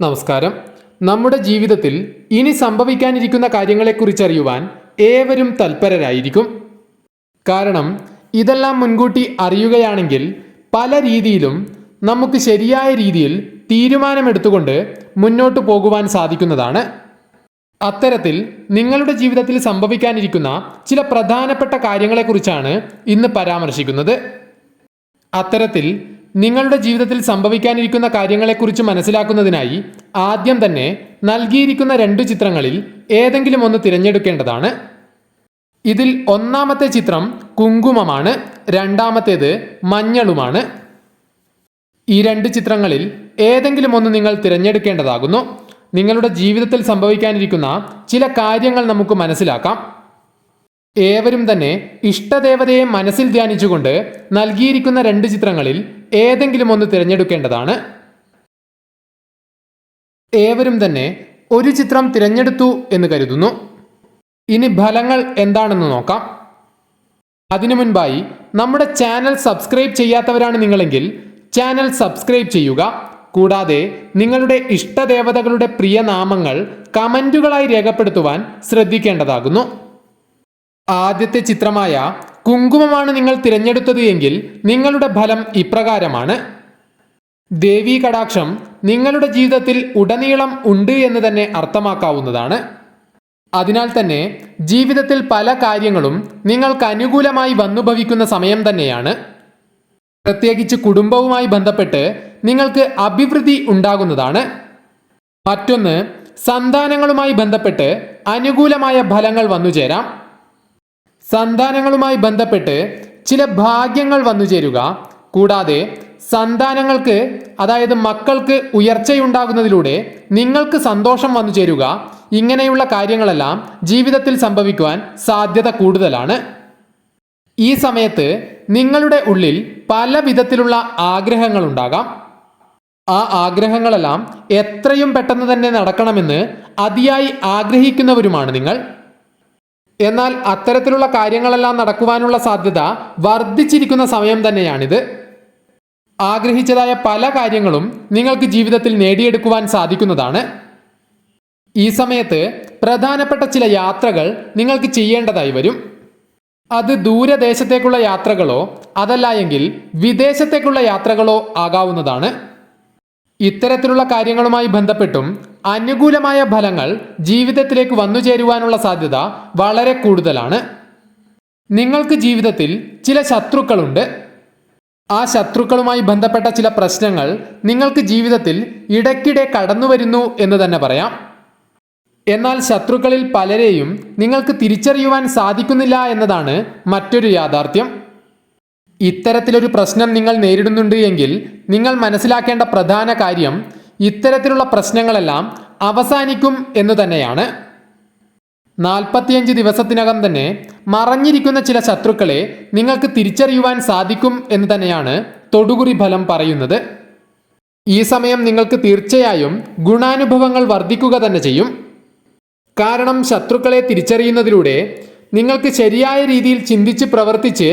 നമസ്കാരം. നമ്മുടെ ജീവിതത്തിൽ ഇനി സംഭവിക്കാനിരിക്കുന്ന കാര്യങ്ങളെക്കുറിച്ച് അറിയുവാൻ ഏവരും തൽപരരായിരിക്കും. കാരണം ഇതെല്ലാം മുൻകൂട്ടി അറിയുകയാണെങ്കിൽ പല രീതിയിലും നമുക്ക് ശരിയായ രീതിയിൽ തീരുമാനമെടുത്തുകൊണ്ട് മുന്നോട്ട് പോകുവാൻ സാധിക്കുന്നതാണ്. അത്തരത്തിൽ നിങ്ങളുടെ ജീവിതത്തിൽ സംഭവിക്കാനിരിക്കുന്ന ചില പ്രധാനപ്പെട്ട കാര്യങ്ങളെക്കുറിച്ചാണ് ഇന്ന് പരാമർശിക്കുന്നത്. അത്തരത്തിൽ നിങ്ങളുടെ ജീവിതത്തിൽ സംഭവിക്കാനിരിക്കുന്ന കാര്യങ്ങളെക്കുറിച്ച് മനസ്സിലാക്കുന്നതിനായി ആദ്യം തന്നെ നൽകിയിരിക്കുന്ന രണ്ട് ചിത്രങ്ങളിൽ ഏതെങ്കിലും ഒന്ന് തിരഞ്ഞെടുക്കേണ്ടതാണ്. ഇതിൽ ഒന്നാമത്തെ ചിത്രം കുങ്കുമമാണ് രണ്ടാമത്തേത് മഞ്ഞളുമാണ്. ഈ രണ്ട് ചിത്രങ്ങളിൽ ഏതെങ്കിലും ഒന്ന് നിങ്ങൾ തിരഞ്ഞെടുക്കേണ്ടതാകുന്നു. നിങ്ങളുടെ ജീവിതത്തിൽ സംഭവിക്കാനിരിക്കുന്ന ചില കാര്യങ്ങൾ നമുക്ക് മനസ്സിലാക്കാം. ഏവരും തന്നെ ഇഷ്ടദേവതയെ മനസ്സിൽ ധ്യാനിച്ചുകൊണ്ട് നൽകിയിരിക്കുന്ന രണ്ട് ചിത്രങ്ങളിൽ ഏതെങ്കിലും ഒന്ന് തിരഞ്ഞെടുക്കേണ്ടതാണ്. ഏവരും തന്നെ ഒരു ചിത്രം തിരഞ്ഞെടുത്തു എന്ന് കരുതുന്നു. ഇനി ഫലങ്ങൾ എന്താണെന്ന് നോക്കാം. അതിനു മുൻപായി നമ്മുടെ ചാനൽ സബ്സ്ക്രൈബ് ചെയ്യാത്തവരാണ് നിങ്ങളെങ്കിൽ ചാനൽ സബ്സ്ക്രൈബ് ചെയ്യുക. കൂടാതെ നിങ്ങളുടെ ഇഷ്ടദേവതകളുടെ പ്രിയ നാമങ്ങൾ കമന്റുകളായി രേഖപ്പെടുത്തുവാൻ ശ്രദ്ധിക്കേണ്ടതാകുന്നു. ആദ്യത്തെ ചിത്രമായ കുങ്കുമമാണ് നിങ്ങൾ തിരഞ്ഞെടുത്തത് എങ്കിൽ നിങ്ങളുടെ ഫലം ഇപ്രകാരമാണ്. ദേവീ കടാക്ഷം നിങ്ങളുടെ ജീവിതത്തിൽ ഉടനീളം ഉണ്ട് എന്ന് തന്നെ അർത്ഥമാക്കാവുന്നതാണ്. അതിനാൽ തന്നെ ജീവിതത്തിൽ പല കാര്യങ്ങളും നിങ്ങൾക്ക് അനുകൂലമായി വന്നുഭവിക്കുന്ന സമയം തന്നെയാണ്. പ്രത്യേകിച്ച് കുടുംബവുമായി ബന്ധപ്പെട്ട് നിങ്ങൾക്ക് അഭിവൃദ്ധി ഉണ്ടാകുന്നതാണ്. മറ്റൊന്ന് സന്താനങ്ങളുമായി ബന്ധപ്പെട്ട് അനുകൂലമായ ഫലങ്ങൾ വന്നുചേരാം. സന്താനങ്ങളുമായി ബന്ധപ്പെട്ട് ചില ഭാഗ്യങ്ങൾ വന്നു ചേരുക. കൂടാതെ സന്താനങ്ങൾക്ക് അതായത് മക്കൾക്ക് ഉയർച്ചയുണ്ടാകുന്നതിലൂടെ നിങ്ങൾക്ക് സന്തോഷം വന്നു ചേരുക. ഇങ്ങനെയുള്ള കാര്യങ്ങളെല്ലാം ജീവിതത്തിൽ സംഭവിക്കുവാൻ സാധ്യത കൂടുതലാണ്. ഈ സമയത്ത് നിങ്ങളുടെ ഉള്ളിൽ പല വിധത്തിലുള്ള ആഗ്രഹങ്ങളുണ്ടാകാം ആ ആഗ്രഹങ്ങളെല്ലാം എത്രയും പെട്ടെന്ന് തന്നെ നടക്കണമെന്ന് അതിയായി ആഗ്രഹിക്കുന്നവരുമാണ് നിങ്ങൾ. എന്നാൽ അത്തരത്തിലുള്ള കാര്യങ്ങളെല്ലാം നടക്കുവാനുള്ള സാധ്യത വർദ്ധിച്ചിരിക്കുന്ന സമയം തന്നെയാണിത്. ആഗ്രഹിച്ചതായ പല കാര്യങ്ങളും നിങ്ങൾക്ക് ജീവിതത്തിൽ നേടിയെടുക്കുവാൻ സാധിക്കുന്നതാണ്. ഈ സമയത്ത് പ്രധാനപ്പെട്ട ചില യാത്രകൾ നിങ്ങൾക്ക് ചെയ്യേണ്ടതായി വരും. അത് ദൂരദേശത്തേക്കുള്ള യാത്രകളോ അതല്ല എങ്കിൽ വിദേശത്തേക്കുള്ള യാത്രകളോ ആകാവുന്നതാണ്. ഇത്തരത്തിലുള്ള കാര്യങ്ങളുമായി ബന്ധപ്പെട്ടും അനുകൂലമായ ഫലങ്ങൾ ജീവിതത്തിലേക്ക് വന്നു ചേരുവാനുള്ള സാധ്യത വളരെ കൂടുതലാണ്. നിങ്ങൾക്ക് ജീവിതത്തിൽ ചില ശത്രുക്കളുണ്ട്. ആ ശത്രുക്കളുമായി ബന്ധപ്പെട്ട ചില പ്രശ്നങ്ങൾ നിങ്ങൾക്ക് ജീവിതത്തിൽ ഇടയ്ക്കിടെ കടന്നു വരുന്നു എന്ന് തന്നെ പറയാം. എന്നാൽ ശത്രുക്കളിൽ പലരെയും നിങ്ങൾക്ക് തിരിച്ചറിയുവാൻ സാധിക്കുന്നില്ല എന്നതാണ് മറ്റൊരു യാഥാർത്ഥ്യം. ഇത്തരത്തിലൊരു പ്രശ്നം നിങ്ങൾ നേരിടുന്നുണ്ട് എങ്കിൽ നിങ്ങൾ മനസ്സിലാക്കേണ്ട പ്രധാന കാര്യം ഇത്തരത്തിലുള്ള പ്രശ്നങ്ങളെല്ലാം അവസാനിക്കും എന്ന് തന്നെയാണ്. നാൽപ്പത്തിയഞ്ച് ദിവസത്തിനകം തന്നെ മറഞ്ഞിരിക്കുന്ന ചില ശത്രുക്കളെ നിങ്ങൾക്ക് തിരിച്ചറിയുവാൻ സാധിക്കും എന്ന് തന്നെയാണ് തൊടുകുറി ഫലം പറയുന്നത്. ഈ സമയം നിങ്ങൾക്ക് തീർച്ചയായും ഗുണാനുഭവങ്ങൾ വർദ്ധിക്കുക തന്നെ ചെയ്യും. കാരണം ശത്രുക്കളെ തിരിച്ചറിയുന്നതിലൂടെ നിങ്ങൾക്ക് ശരിയായ രീതിയിൽ ചിന്തിച്ച് പ്രവർത്തിച്ച്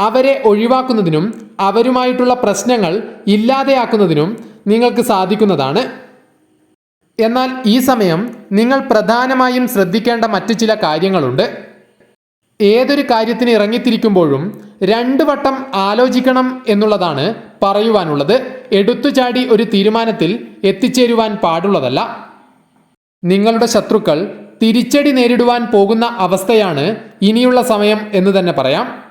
അവരെ ഒഴിവാക്കുന്നതിനും അവരുമായിട്ടുള്ള പ്രശ്നങ്ങൾ ഇല്ലാതെയാക്കുന്നതിനും നിങ്ങൾക്ക് സാധിക്കുന്നതാണ്. എന്നാൽ ഈ സമയം നിങ്ങൾ പ്രധാനമായും ശ്രദ്ധിക്കേണ്ട മറ്റു ചില കാര്യങ്ങളുണ്ട്. ഏതൊരു കാര്യത്തിന് ഇറങ്ങിത്തിരിക്കുമ്പോഴും രണ്ട് വട്ടം ആലോചിക്കണം എന്നുള്ളതാണ് പറയുവാനുള്ളത്. എടുത്തുചാടി ഒരു തീരുമാനത്തിൽ എത്തിച്ചേരുവാൻ പാടുള്ളതല്ല. നിങ്ങളുടെ ശത്രുക്കൾ തിരിച്ചടി നേരിടുവാൻ പോകുന്ന അവസ്ഥയാണ് ഇനിയുള്ള സമയം എന്ന് തന്നെ പറയാം.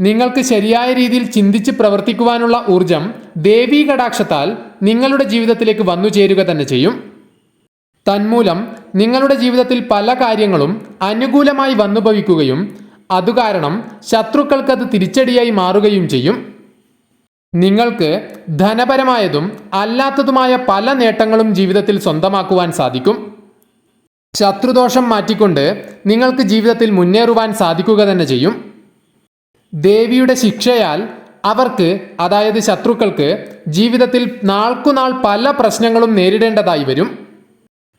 നിങ്ങൾക്ക് ശരിയായ രീതിയിൽ ചിന്തിച്ച് പ്രവർത്തിക്കുവാനുള്ള ഊർജം ദേവീ കടാക്ഷത്താൽ നിങ്ങളുടെ ജീവിതത്തിലേക്ക് വന്നു ചേരുക തന്നെ ചെയ്യും. തന്മൂലം നിങ്ങളുടെ ജീവിതത്തിൽ പല കാര്യങ്ങളും അനുകൂലമായി വന്നുഭവിക്കുകയും അതുകാരണം ശത്രുക്കൾക്കത് തിരിച്ചടിയായി മാറുകയും ചെയ്യും. നിങ്ങൾക്ക് ധനപരമായതും അല്ലാത്തതുമായ പല നേട്ടങ്ങളും ജീവിതത്തിൽ സ്വന്തമാക്കുവാൻ സാധിക്കും. ശത്രുദോഷം മാറ്റിക്കൊണ്ട് നിങ്ങൾക്ക് ജീവിതത്തിൽ മുന്നേറുവാൻ സാധിക്കുക തന്നെ ചെയ്യും. ദേവിയുടെ ശിക്ഷയാൽ അവർക്ക് അതായത് ശത്രുക്കൾക്ക് ജീവിതത്തിൽ നാൾക്കുനാൾ പല പ്രശ്നങ്ങളും നേരിടേണ്ടതായി വരും.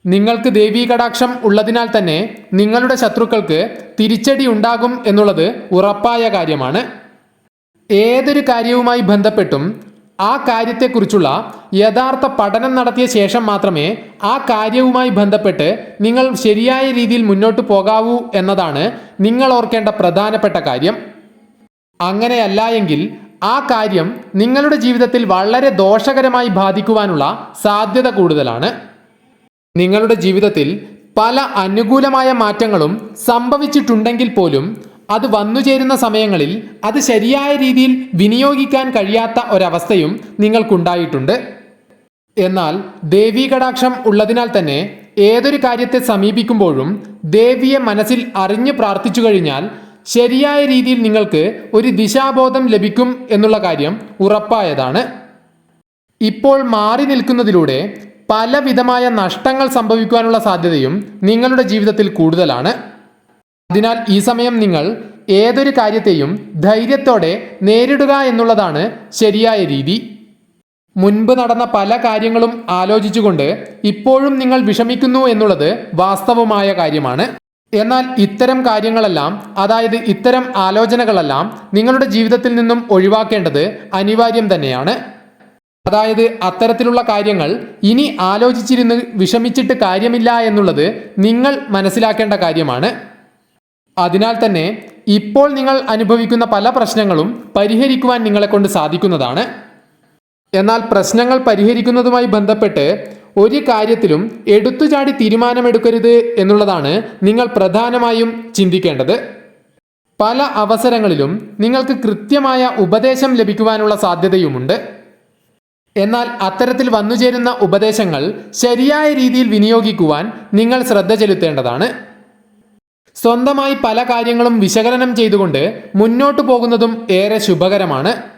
നിങ്ങൾക്ക് ദേവീ കടാക്ഷം ഉള്ളതിനാൽ തന്നെ നിങ്ങളുടെ ശത്രുക്കൾക്ക് തിരിച്ചടി ഉണ്ടാകും എന്നുള്ളത് ഉറപ്പായ കാര്യമാണ്. ഏതൊരു കാര്യവുമായി ബന്ധപ്പെട്ടും ആ കാര്യത്തെക്കുറിച്ചുള്ള യഥാർത്ഥ പഠനം നടത്തിയ ശേഷം മാത്രമേ ആ കാര്യവുമായി ബന്ധപ്പെട്ട് നിങ്ങൾ ശരിയായ രീതിയിൽ മുന്നോട്ട് പോകാവൂ എന്നതാണ് നിങ്ങൾ ഓർക്കേണ്ട പ്രധാനപ്പെട്ട കാര്യം. അങ്ങനെയല്ല എങ്കിൽ ആ കാര്യം നിങ്ങളുടെ ജീവിതത്തിൽ വളരെ ദോഷകരമായി ബാധിക്കുവാനുള്ള സാധ്യത കൂടുതലാണ്. നിങ്ങളുടെ ജീവിതത്തിൽ പല അനുകൂലമായ മാറ്റങ്ങളും സംഭവിച്ചിട്ടുണ്ടെങ്കിൽ പോലും അത് വന്നുചേരുന്ന സമയങ്ങളിൽ അത് ശരിയായ രീതിയിൽ വിനിയോഗിക്കാൻ കഴിയാത്ത ഒരവസ്ഥയും നിങ്ങൾക്കുണ്ടായിട്ടുണ്ട്. എന്നാൽ ദേവീ കടാക്ഷം ഉള്ളതിനാൽ തന്നെ ഏതൊരു കാര്യത്തെ സമീപിക്കുമ്പോഴും ദേവിയെ മനസ്സിൽ അറിഞ്ഞു പ്രാർത്ഥിച്ചു കഴിഞ്ഞാൽ ശരിയായ രീതിയിൽ നിങ്ങൾക്ക് ഒരു ദിശാബോധം ലഭിക്കും എന്നുള്ള കാര്യം ഉറപ്പായതാണ്. ഇപ്പോൾ മാറി നിൽക്കുന്നതിലൂടെ പലവിധമായ നഷ്ടങ്ങൾ സംഭവിക്കാനുള്ള സാധ്യതയും നിങ്ങളുടെ ജീവിതത്തിൽ കൂടുതലാണ്. അതിനാൽ ഈ സമയം നിങ്ങൾ ഏതൊരു കാര്യത്തെയും ധൈര്യത്തോടെ നേരിടുക എന്നുള്ളതാണ് ശരിയായ രീതി. മുൻപ് നടന്ന പല കാര്യങ്ങളും ആലോചിച്ചുകൊണ്ട് ഇപ്പോഴും നിങ്ങൾ വിഷമിക്കുന്നു എന്നുള്ളത് വാസ്തവമായ കാര്യമാണ്. എന്നാൽ ഇത്തരം കാര്യങ്ങളെല്ലാം അതായത് ഇത്തരം ആലോചനകളെല്ലാം നിങ്ങളുടെ ജീവിതത്തിൽ നിന്നും ഒഴിവാക്കേണ്ടത് അനിവാര്യം തന്നെയാണ്. അതായത് അത്തരത്തിലുള്ള കാര്യങ്ങൾ ഇനി ആലോചിച്ചിരുന്ന് വിഷമിച്ചിട്ട് കാര്യമില്ല എന്നുള്ളത് നിങ്ങൾ മനസ്സിലാക്കേണ്ട കാര്യമാണ്. അതിനാൽ തന്നെ ഇപ്പോൾ നിങ്ങൾ അനുഭവിക്കുന്ന പല പ്രശ്നങ്ങളും പരിഹരിക്കുവാൻ നിങ്ങളെ കൊണ്ട് സാധിക്കുന്നതാണ്. എന്നാൽ പ്രശ്നങ്ങൾ പരിഹരിക്കുന്നതുമായി ബന്ധപ്പെട്ട് ഒരു കാര്യത്തിലും എടുത്തുചാടി തീരുമാനമെടുക്കരുത് എന്നുള്ളതാണ് നിങ്ങൾ പ്രധാനമായും ചിന്തിക്കേണ്ടത്. പല അവസരങ്ങളിലും നിങ്ങൾക്ക് കൃത്യമായ ഉപദേശം ലഭിക്കുവാനുള്ള സാധ്യതയുമുണ്ട്. എന്നാൽ അത്തരത്തിൽ വന്നുചേരുന്ന ഉപദേശങ്ങൾ ശരിയായ രീതിയിൽ വിനിയോഗിക്കുവാൻ നിങ്ങൾ ശ്രദ്ധ ചെലുത്തേണ്ടതാണ്. സ്വന്തമായി പല കാര്യങ്ങളും വിശകലനം ചെയ്തുകൊണ്ട് മുന്നോട്ടു പോകുന്നതും ഏറെ ശുഭകരമാണ്.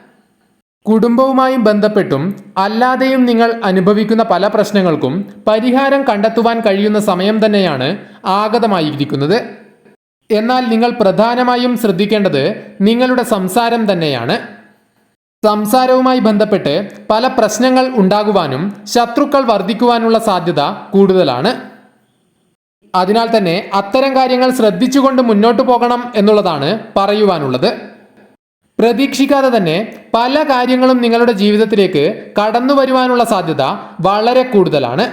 കുടുംബവുമായും ബന്ധപ്പെട്ടും അല്ലാതെയും നിങ്ങൾ അനുഭവിക്കുന്ന പല പ്രശ്നങ്ങൾക്കും പരിഹാരം കണ്ടെത്തുവാൻ കഴിയുന്ന സമയം തന്നെയാണ് ആഗതമായിരിക്കുന്നത്. എന്നാൽ നിങ്ങൾ പ്രധാനമായും ശ്രദ്ധിക്കേണ്ടത് നിങ്ങളുടെ സംസാരം തന്നെയാണ്. സംസാരവുമായി ബന്ധപ്പെട്ട് പല പ്രശ്നങ്ങൾ ഉണ്ടാകുവാനും ശത്രുക്കൾ വർദ്ധിക്കുവാനുള്ള സാധ്യത കൂടുതലാണ്. അതിനാൽ തന്നെ അത്തരം കാര്യങ്ങൾ ശ്രദ്ധിച്ചുകൊണ്ട് മുന്നോട്ട് പോകണം എന്നുള്ളതാണ് പറയുവാനുള്ളത്. പ്രതീക്ഷിക്കാതെ തന്നെ പല കാര്യങ്ങളും നിങ്ങളുടെ ജീവിതത്തിലേക്ക് കടന്നു വരുവാനുള്ള സാധ്യത വളരെ കൂടുതലാണ്.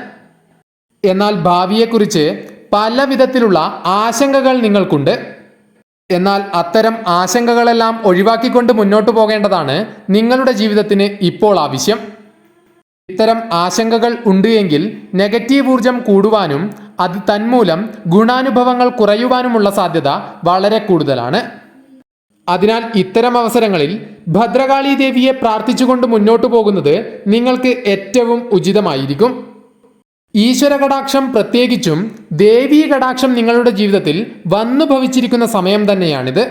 എന്നാൽ ഭാവിയെക്കുറിച്ച് പല വിധത്തിലുള്ള ആശങ്കകൾ നിങ്ങൾക്കുണ്ട്. എന്നാൽ അത്തരം ആശങ്കകളെല്ലാം ഒഴിവാക്കിക്കൊണ്ട് മുന്നോട്ട് പോകേണ്ടതാണ് നിങ്ങളുടെ ജീവിതത്തിന് ഇപ്പോൾ ആവശ്യം. ഇത്തരം ആശങ്കകൾ ഉണ്ട് എങ്കിൽ നെഗറ്റീവ് ഊർജം കൂടുവാനും അത് തന്മൂലം ഗുണാനുഭവങ്ങൾ കുറയുവാനുമുള്ള സാധ്യത വളരെ കൂടുതലാണ്. അതിനാൽ ഇത്തരം അവസരങ്ങളിൽ ഭദ്രകാളി ദേവിയെ പ്രാർത്ഥിച്ചുകൊണ്ട് മുന്നോട്ടു പോകുന്നത് നിങ്ങൾക്ക് ഏറ്റവും ഉചിതമായിരിക്കും. ഈശ്വര കടാക്ഷം പ്രത്യേകിച്ചും ദേവീ കടാക്ഷം നിങ്ങളുടെ ജീവിതത്തിൽ വന്നു ഭവിച്ചിരിക്കുന്ന സമയം തന്നെയാണിത്.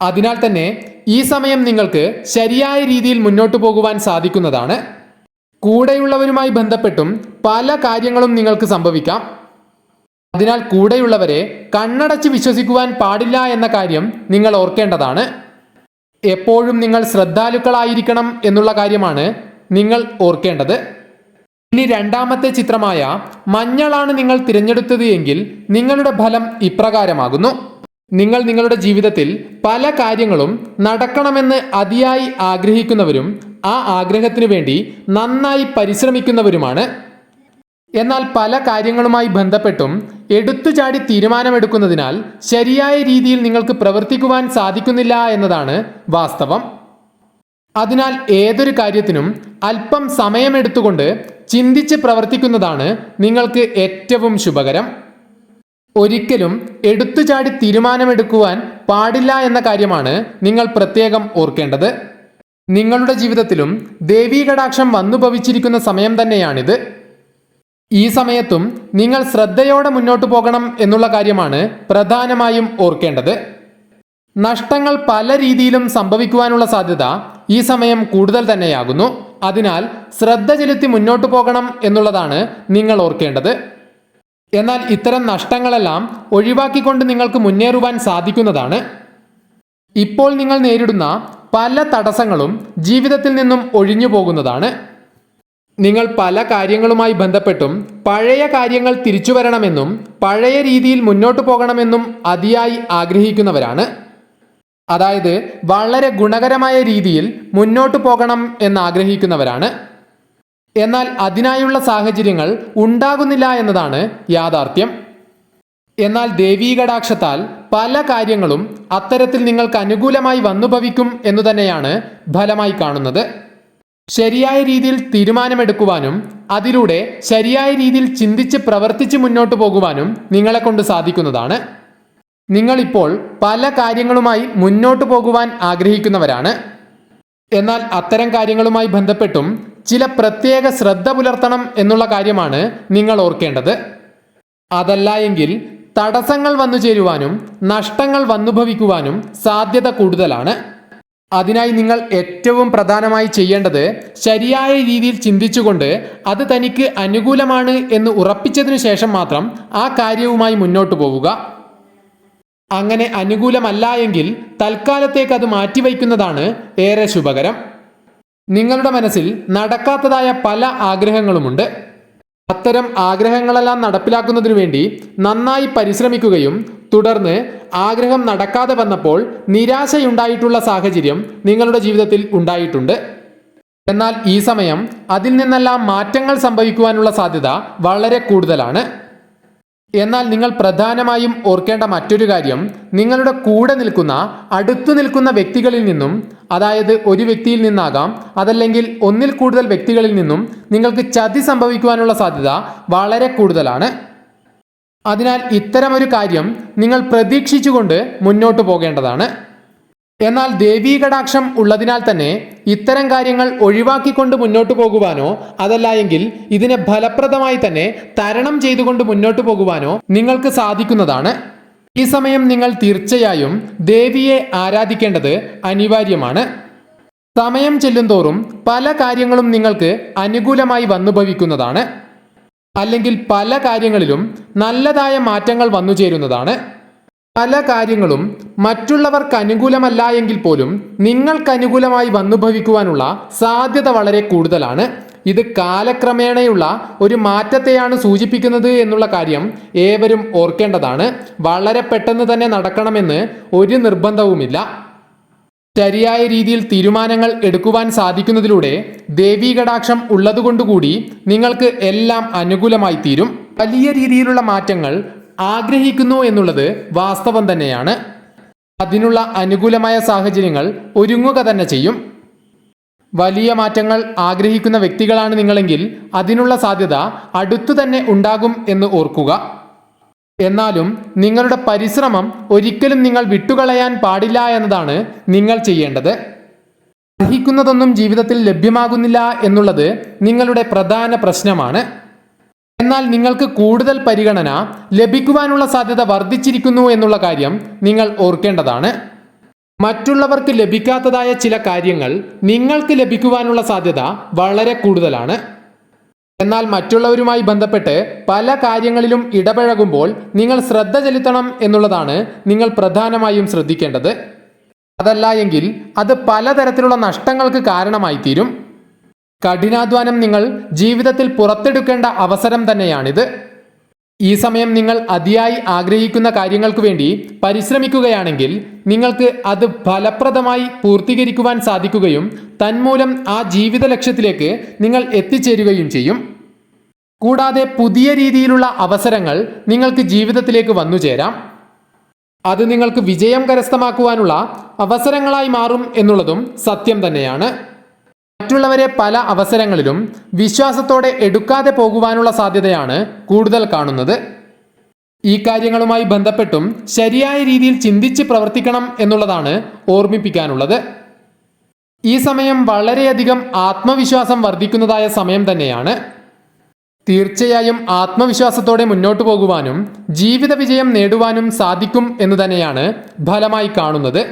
അതിനാൽ തന്നെ ഈ സമയം നിങ്ങൾക്ക് ശരിയായ രീതിയിൽ മുന്നോട്ടു പോകുവാൻ സാധിക്കുന്നതാണ്. കൂടെയുള്ളവരുമായി ബന്ധപ്പെട്ടും പല കാര്യങ്ങളും നിങ്ങൾക്ക് സംഭവിക്കാം. അതിനാൽ കൂടെയുള്ളവരെ കണ്ണടച്ച് വിശ്വസിക്കുവാൻ പാടില്ല എന്ന കാര്യം നിങ്ങൾ ഓർക്കേണ്ടതാണ്. എപ്പോഴും നിങ്ങൾ ശ്രദ്ധാലുക്കളായിരിക്കണം എന്നുള്ള കാര്യമാണ് നിങ്ങൾ ഓർക്കേണ്ടത്. ഇനി രണ്ടാമത്തെ ചിത്രമായ മഞ്ഞളാണ് നിങ്ങൾ തിരഞ്ഞെടുത്തത് എങ്കിൽ നിങ്ങളുടെ ഫലം ഇപ്രകാരമാകുന്നു. നിങ്ങൾ നിങ്ങളുടെ ജീവിതത്തിൽ പല കാര്യങ്ങളും നടക്കണമെന്ന് അതിയായി ആഗ്രഹിക്കുന്നവരും ആ ആഗ്രഹത്തിനു വേണ്ടി നന്നായി പരിശ്രമിക്കുന്നവരുമാണ്. എന്നാൽ പല കാര്യങ്ങളുമായി ബന്ധപ്പെട്ടും എടുത്തുചാടി തീരുമാനമെടുക്കുന്നതിനാൽ ശരിയായ രീതിയിൽ നിങ്ങൾക്ക് പ്രവർത്തിക്കുവാൻ സാധിക്കുന്നില്ല എന്നതാണ് വാസ്തവം. അതിനാൽ ഏതൊരു കാര്യത്തിനും അല്പം സമയമെടുത്തുകൊണ്ട് ചിന്തിച്ച് പ്രവർത്തിക്കുന്നതാണ് നിങ്ങൾക്ക് ഏറ്റവും ശുഭകരം. ഒരിക്കലും എടുത്തുചാടി തീരുമാനമെടുക്കുവാൻ പാടില്ല എന്ന കാര്യമാണ് നിങ്ങൾ പ്രത്യേകം ഓർക്കേണ്ടത്. നിങ്ങളുടെ ജീവിതത്തിലും ദേവീ കടാക്ഷം വന്നു ഭവിച്ചിരിക്കുന്ന സമയം തന്നെയാണിത്. ഈ സമയത്തും നിങ്ങൾ ശ്രദ്ധയോടെ മുന്നോട്ടു പോകണം എന്നുള്ള കാര്യമാണ് പ്രധാനമായും ഓർക്കേണ്ടത്. നഷ്ടങ്ങൾ പല രീതിയിലും സംഭവിക്കുവാനുള്ള സാധ്യത ഈ സമയം കൂടുതൽ തന്നെയാകുന്നു. അതിനാൽ ശ്രദ്ധ ചെലുത്തി മുന്നോട്ടു പോകണം എന്നുള്ളതാണ് നിങ്ങൾ ഓർക്കേണ്ടത്. എന്നാൽ ഇത്തരം നഷ്ടങ്ങളെല്ലാം ഒഴിവാക്കിക്കൊണ്ട് നിങ്ങൾക്ക് മുന്നേറുവാൻ സാധിക്കുന്നതാണ്. ഇപ്പോൾ നിങ്ങൾ നേരിടുന്ന പല തടസ്സങ്ങളും ജീവിതത്തിൽ നിന്നും ഒഴിഞ്ഞു പോകുന്നതാണ് നിങ്ങൾ പല കാര്യങ്ങളുമായി ബന്ധപ്പെട്ടും പഴയ കാര്യങ്ങൾ തിരിച്ചു വരണമെന്നും പഴയ രീതിയിൽ മുന്നോട്ട് പോകണമെന്നും അതിയായി ആഗ്രഹിക്കുന്നവരാണ്. അതായത് വളരെ ഗുണകരമായ രീതിയിൽ മുന്നോട്ട് പോകണം എന്ന് ആഗ്രഹിക്കുന്നവരാണ് എന്നാൽ അതിനായുള്ള സാഹചര്യങ്ങൾ ഉണ്ടാകുന്നില്ല എന്നതാണ് യാഥാർത്ഥ്യം. എന്നാൽ ദേവീകടാക്ഷത്താൽ പല കാര്യങ്ങളും അത്തരത്തിൽ നിങ്ങൾക്ക് അനുകൂലമായി വന്നുഭവിക്കും എന്നു തന്നെയാണ് ഫലമായി കാണുന്നത്. ശരിയായ രീതിയിൽ തീരുമാനമെടുക്കുവാനും അതിലൂടെ ശരിയായ രീതിയിൽ ചിന്തിച്ച് പ്രവർത്തിച്ച് മുന്നോട്ട് പോകുവാനും നിങ്ങളെ കൊണ്ട് സാധിക്കുന്നതാണ്. നിങ്ങളിപ്പോൾ പല കാര്യങ്ങളുമായി മുന്നോട്ട് പോകുവാൻ ആഗ്രഹിക്കുന്നവരാണ്. എന്നാൽ അത്തരം കാര്യങ്ങളുമായി ബന്ധപ്പെട്ടും ചില പ്രത്യേക ശ്രദ്ധ പുലർത്തണം എന്നുള്ള കാര്യമാണ് നിങ്ങൾ ഓർക്കേണ്ടത്. അതല്ല എങ്കിൽ തടസ്സങ്ങൾ വന്നു ചേരുവാനും നഷ്ടങ്ങൾ വന്നുഭവിക്കുവാനും സാധ്യത കൂടുതലാണ്. അതിനായി നിങ്ങൾ ഏറ്റവും പ്രധാനമായി ചെയ്യേണ്ടത് ശരിയായ രീതിയിൽ ചിന്തിച്ചുകൊണ്ട് അത് തനിക്ക് അനുകൂലമാണ് എന്ന് ഉറപ്പിച്ചതിനു ശേഷം മാത്രം ആ കാര്യവുമായി മുന്നോട്ട് പോവുക. അങ്ങനെ അനുകൂലമല്ല എങ്കിൽ തൽക്കാലത്തേക്ക് അത് മാറ്റിവയ്ക്കുന്നതാണ് ഏറെ ശുഭകരം. നിങ്ങളുടെ മനസ്സിൽ നടക്കാത്തതായ പല ആഗ്രഹങ്ങളുമുണ്ട്. അത്തരം ആഗ്രഹങ്ങളെല്ലാം നടപ്പിലാക്കുന്നതിനു വേണ്ടി നന്നായി പരിശ്രമിക്കുകയും തുടർന്ന് ആഗ്രഹം നടക്കാതെ വന്നപ്പോൾ നിരാശയുണ്ടായിട്ടുള്ള സാഹചര്യം നിങ്ങളുടെ ജീവിതത്തിൽ ഉണ്ടായിട്ടുണ്ട്. എന്നാൽ ഈ സമയം അതിൽ നിന്നെല്ലാം മാറ്റങ്ങൾ സംഭവിക്കുവാനുള്ള സാധ്യത വളരെ കൂടുതലാണ്. എന്നാൽ നിങ്ങൾ പ്രധാനമായും ഓർക്കേണ്ട മറ്റൊരു കാര്യം നിങ്ങളുടെ കൂടെ നിൽക്കുന്ന അടുത്തു നിൽക്കുന്ന വ്യക്തികളിൽ നിന്നും അതായത് ഒരു വ്യക്തിയിൽ നിന്നാകാം അതല്ലെങ്കിൽ ഒന്നിൽ കൂടുതൽ വ്യക്തികളിൽ നിന്നും നിങ്ങൾക്ക് ചതി സംഭവിക്കുവാനുള്ള സാധ്യത വളരെ കൂടുതലാണ്. അതിനാൽ ഇത്തരമൊരു കാര്യം നിങ്ങൾ പ്രതീക്ഷിച്ചുകൊണ്ട് മുന്നോട്ട് പോകേണ്ടതാണ്. എന്നാൽ ദേവീ കടാക്ഷം ഉള്ളതിനാൽ തന്നെ ഇത്തരം കാര്യങ്ങൾ ഒഴിവാക്കിക്കൊണ്ട് മുന്നോട്ട് പോകുവാനോ അതല്ല എങ്കിൽ ഇതിനെ ഫലപ്രദമായി തന്നെ തരണം ചെയ്തുകൊണ്ട് മുന്നോട്ട് പോകുവാനോ നിങ്ങൾക്ക് സാധിക്കുന്നതാണ്. ഈ സമയം നിങ്ങൾ തീർച്ചയായും ദേവിയെ ആരാധിക്കേണ്ടത് അനിവാര്യമാണ്. സമയം ചെല്ലുന്തോറും പല കാര്യങ്ങളും നിങ്ങൾക്ക് അനുകൂലമായി വന്നുഭവിക്കുന്നതാണ് അല്ലെങ്കിൽ പല കാര്യങ്ങളിലും നല്ലതായ മാറ്റങ്ങൾ വന്നു ചേരുന്നതാണ്. പല കാര്യങ്ങളും മറ്റുള്ളവർക്ക് അനുകൂലമല്ല എങ്കിൽ പോലും നിങ്ങൾക്ക് അനുകൂലമായി വന്നുഭവിക്കുവാനുള്ള സാധ്യത വളരെ കൂടുതലാണ്. ഇത് കാലക്രമേണയുള്ള ഒരു മാറ്റത്തെയാണ് സൂചിപ്പിക്കുന്നത് എന്നുള്ള കാര്യം ഏവരും ഓർക്കേണ്ടതാണ്. വളരെ പെട്ടെന്ന് തന്നെ നടക്കണമെന്ന് ഒരു നിർബന്ധവുമില്ല. ശരിയായ രീതിയിൽ തീരുമാനങ്ങൾ എടുക്കുവാൻ സാധിക്കുന്നതിലൂടെ ദേവീ കടാക്ഷം ഉള്ളതുകൊണ്ടുകൂടി നിങ്ങൾക്ക് എല്ലാം അനുകൂലമായി തീരും വലിയ രീതിയിലുള്ള മാറ്റങ്ങൾ ആഗ്രഹിക്കുന്നു എന്നുള്ളത് വാസ്തവം തന്നെയാണ്. അതിനുള്ള അനുകൂലമായ സാഹചര്യങ്ങൾ ഒരുങ്ങുക തന്നെ ചെയ്യും. വലിയ മാറ്റങ്ങൾ ആഗ്രഹിക്കുന്ന വ്യക്തികളാണ് നിങ്ങളെങ്കിൽ അതിനുള്ള സാധ്യത അടുത്തു തന്നെ ഉണ്ടാകും എന്ന് ഓർക്കുക. എന്നാലും നിങ്ങളുടെ പരിശ്രമം ഒരിക്കലും നിങ്ങൾ വിട്ടുകളയാൻ പാടില്ല എന്നതാണ് നിങ്ങൾ ചെയ്യേണ്ടത്. അർഹിക്കുന്നതൊന്നും ജീവിതത്തിൽ ലഭ്യമാകുന്നില്ല എന്നുള്ളത് നിങ്ങളുടെ പ്രധാന പ്രശ്നമാണ്. എന്നാൽ നിങ്ങൾക്ക് കൂടുതൽ പരിഗണന ലഭിക്കുവാനുള്ള സാധ്യത വർദ്ധിച്ചിരിക്കുന്നു എന്നുള്ള കാര്യം നിങ്ങൾ ഓർക്കേണ്ടതാണ്. മറ്റുള്ളവർക്ക് ലഭിക്കാത്തതായ ചില കാര്യങ്ങൾ നിങ്ങൾക്ക് ലഭിക്കുവാനുള്ള സാധ്യത വളരെ കൂടുതലാണ്. എന്നാൽ മറ്റുള്ളവരുമായി ബന്ധപ്പെട്ട് പല കാര്യങ്ങളിലും ഇടപഴകുമ്പോൾ നിങ്ങൾ ശ്രദ്ധ ചെലുത്തണം എന്നുള്ളതാണ് നിങ്ങൾ പ്രധാനമായും ശ്രദ്ധിക്കേണ്ടത്. അതല്ല എങ്കിൽ അത് പലതരത്തിലുള്ള നഷ്ടങ്ങൾക്ക് കാരണമായി തീരും കഠിനാധ്വാനം നിങ്ങൾ ജീവിതത്തിൽ പുറത്തെടുക്കേണ്ട അവസരം തന്നെയാണിത്. ഈ സമയം നിങ്ങൾ അതിയായി ആഗ്രഹിക്കുന്ന കാര്യങ്ങൾക്ക് വേണ്ടി പരിശ്രമിക്കുകയാണെങ്കിൽ നിങ്ങൾക്ക് അത് ഫലപ്രദമായി പൂർത്തീകരിക്കുവാൻ സാധിക്കുകയും തന്മൂലം ആ ജീവിത ലക്ഷ്യത്തിലേക്ക് നിങ്ങൾ എത്തിച്ചേരുകയും ചെയ്യും. കൂടാതെ പുതിയ രീതിയിലുള്ള അവസരങ്ങൾ നിങ്ങൾക്ക് ജീവിതത്തിലേക്ക് വന്നുചേരാം അത് നിങ്ങൾക്ക് വിജയം കരസ്ഥമാക്കുവാനുള്ള അവസരങ്ങളായി മാറും എന്നുള്ളതും സത്യം തന്നെയാണ്. മറ്റുള്ളവരെ പല അവസരങ്ങളിലും വിശ്വാസത്തോടെ എടുക്കാതെ പോകുവാനുള്ള സാധ്യതയാണ് കൂടുതൽ കാണുന്നത്. ഈ കാര്യങ്ങളുമായി ബന്ധപ്പെട്ടും ശരിയായ രീതിയിൽ ചിന്തിച്ച് പ്രവർത്തിക്കണം എന്നുള്ളതാണ് ഓർമ്മിപ്പിക്കാനുള്ളത്. ഈ സമയം വളരെയധികം ആത്മവിശ്വാസം വർദ്ധിക്കുന്നതായ സമയം തന്നെയാണ്. തീർച്ചയായും ആത്മവിശ്വാസത്തോടെ മുന്നോട്ടു പോകുവാനും ജീവിത വിജയം നേടുവാനും സാധിക്കും എന്ന് തന്നെയാണ് ഫലമായി കാണുന്നത്.